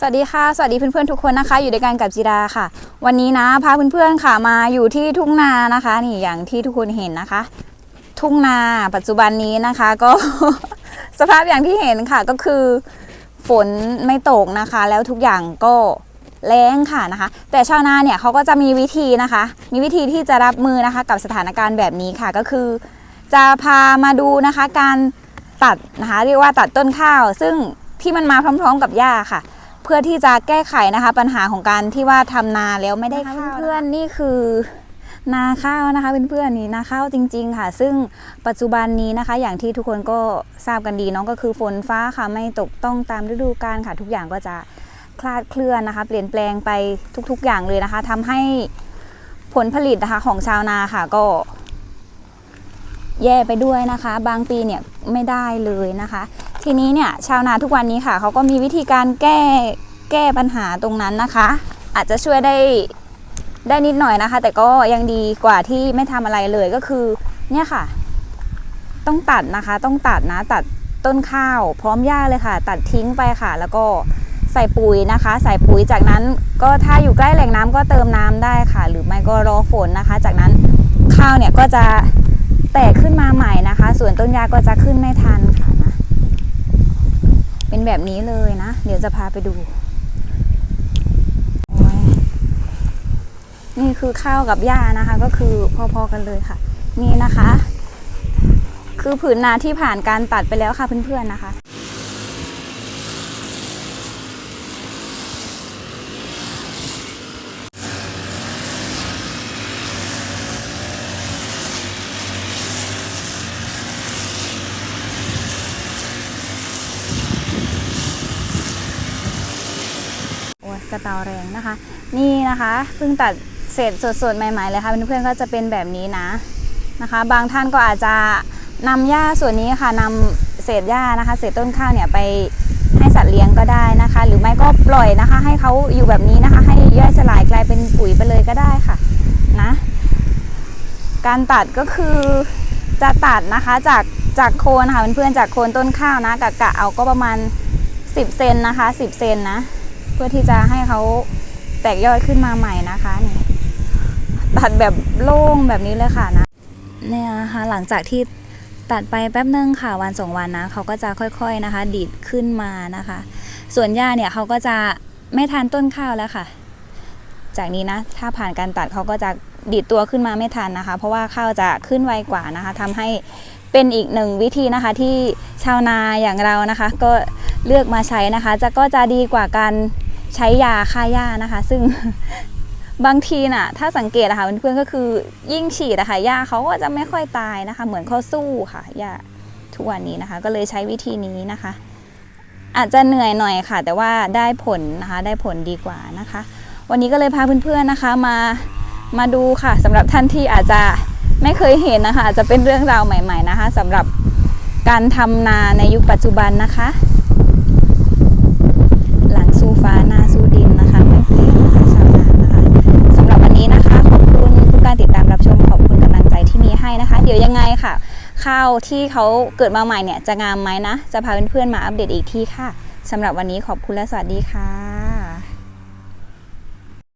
สวัสดีค่ะ สวัสดีเพื่อนๆทุกคนนะคะ อยู่ด้วยกันกับจิราค่ะ วันนี้นะพาเพื่อนๆค่ะมาอยู่ที่ทุ่งนานะคะ นี่อย่างที่ทุกคนเห็นนะคะ ทุ่งนาปัจจุบันนี้นะคะก็ สภาพอย่างที่เห็นค่ะก็คือ ฝนไม่ตกนะคะ แล้วทุกอย่างก็แล้งค่ะนะคะ แต่ชาวนาเนี่ยเขาก็จะมีวิธีนะคะ มีวิธีที่จะรับมือนะคะ กับสถานการณ์แบบนี้ค่ะก็คือ จะพามาดูนะคะ การตัดนะคะ เรียกว่าตัดต้นข้าว ซึ่งที่มันมาพร้อม ๆ กับหญ้าค่ะ เพื่อที่จะแก้ไขนะคะ ปัญหาของการที่ว่าทำนาแล้วไม่ได้ข้าวเพื่อนๆนี่คือนาข้าวนะคะเพื่อนๆนี่นาข้าวจริง ๆ ค่ะ ซึ่งปัจจุบันนี้นะคะ อย่างที่ทุกคนก็ทราบกันดีเนาะก็คือฝนฟ้าค่ะไม่ตกต้องตามฤดูกาลค่ะ ทุกอย่างก็จะคลาดเคลื่อนนะคะ เปลี่ยนแปลงไปทุก ๆ อย่างเลยนะคะทำให้ผลผลิตนะคะของชาวนาค่ะก็ แย่ไปด้วยนะคะ บางปีเนี่ยไม่ได้เลยนะคะ ทีนี้เนี่ยชาวนาทุกวันนี้ค่ะเขาก็มีวิธีการแก้แก้ปัญหาตรงนั้นนะคะ อาจจะช่วยได้ได้นิดหน่อยนะคะ แต่ก็ยังดีกว่าที่ไม่ทำอะไรเลยก็คือเนี่ยค่ะ ต้องตัดนะคะ ต้องตัดนะตัดต้นข้าว พร้อมหญ้าเลยค่ะ ตัดทิ้งไปค่ะ แล้วก็ใส่ปุ๋ยนะคะ ใส่ปุ๋ยจากนั้นก็ถ้าอยู่ใกล้แหล่งน้ำก็เติมน้ำได้ค่ะ หรือไม่ก็รอฝนนะคะ จากนั้นข้าวเนี่ยก็จะแตกขึ้นมาใหม่นะคะ ส่วนต้นหญ้าก็จะขึ้นไม่ทันค่ะ เป็นแบบนี้เลยนะ เดี๋ยวจะพาไปดู นี่คือข้าวกับหญ้านะคะ ก็คือพอๆกันเลยค่ะ นี่นะคะ คือผืนนาที่ผ่านการตัดไปแล้วค่ะเพื่อนๆนะคะ กระเตาแรงนะคะ นี่นะคะเพิ่งตัดเสร็จสดๆใหม่ๆเลยค่ะเพื่อนๆก็จะเป็นแบบนี้นะนะคะ บางท่านก็อาจจะนำหญ้าส่วนนี้ค่ะนำเศษหญ้านะคะ เศษต้นข้าวเนี่ยไปให้สัตว์เลี้ยงก็ได้นะคะ หรือไม่ก็ปล่อยนะคะ ให้เขาอยู่แบบนี้นะคะ ให้ย่อยสลายกลายเป็นปุ๋ยไปเลยก็ได้ค่ะนะการตัดก็คือจะตัดนะคะจากจากโคนค่ะเพื่อนๆจากโคนต้นข้าวนะกะกะเอาก็ประมาณ 10 เซนนะคะ 10 เซนนะ เพื่อที่จะให้เขาแตกยอดขึ้นมาใหม่นะคะนี่ตัดแบบโล่งแบบนี้เลยค่ะนะเนี่ยนะคะหลังจากที่ตัดไปแป๊บนึงค่ะวันสองวันนะเขาก็จะค่อยๆนะคะ ดีดขึ้นมานะคะ ส่วนหญ้าเนี่ยเขาก็จะไม่ทานต้นข้าวแล้วค่ะ จากนี้นะถ้าผ่านการตัดเขาก็จะดีดตัวขึ้นมาไม่ทันนะคะ เพราะว่าข้าวจะขึ้นไวกว่านะคะทำให้เป็นอีกหนึ่งวิธีนะคะที่ชาวนาอย่างเรานะคะ ก็เลือกมาใช้นะคะ จะก็จะดีกว่าการ ใช้ยาฆ่าหญ้านะคะ ซึ่ง บางทีน่ะ ถ้าสังเกตนะคะเพื่อนๆก็คือยิ่งฉีดนะคะหญ้าเขาก็จะไม่ค่อยตายนะคะ เหมือนเขาสู้ค่ะหญ้าทุกวันนี้นะคะ ก็เลยใช้วิธีนี้นะคะ อาจจะเหนื่อยหน่อยค่ะ แต่ว่าได้ผลนะคะ ได้ผลดีกว่านะคะ วันนี้ก็เลยพาเพื่อนๆนะคะมามาดูค่ะสำหรับท่านที่อาจจะไม่เคยเห็นนะคะ อาจจะเป็นเรื่องราวใหม่ ๆนะคะสำหรับการทำนาในยุคปัจจุบันนะคะ ค่ะ ข้าวที่เขาเกิดมาใหม่เนี่ยจะงามไหมนะ จะพาเพื่อนๆมาอัปเดตอีกทีค่ะสำหรับวันนี้ขอบคุณและสวัสดีค่ะ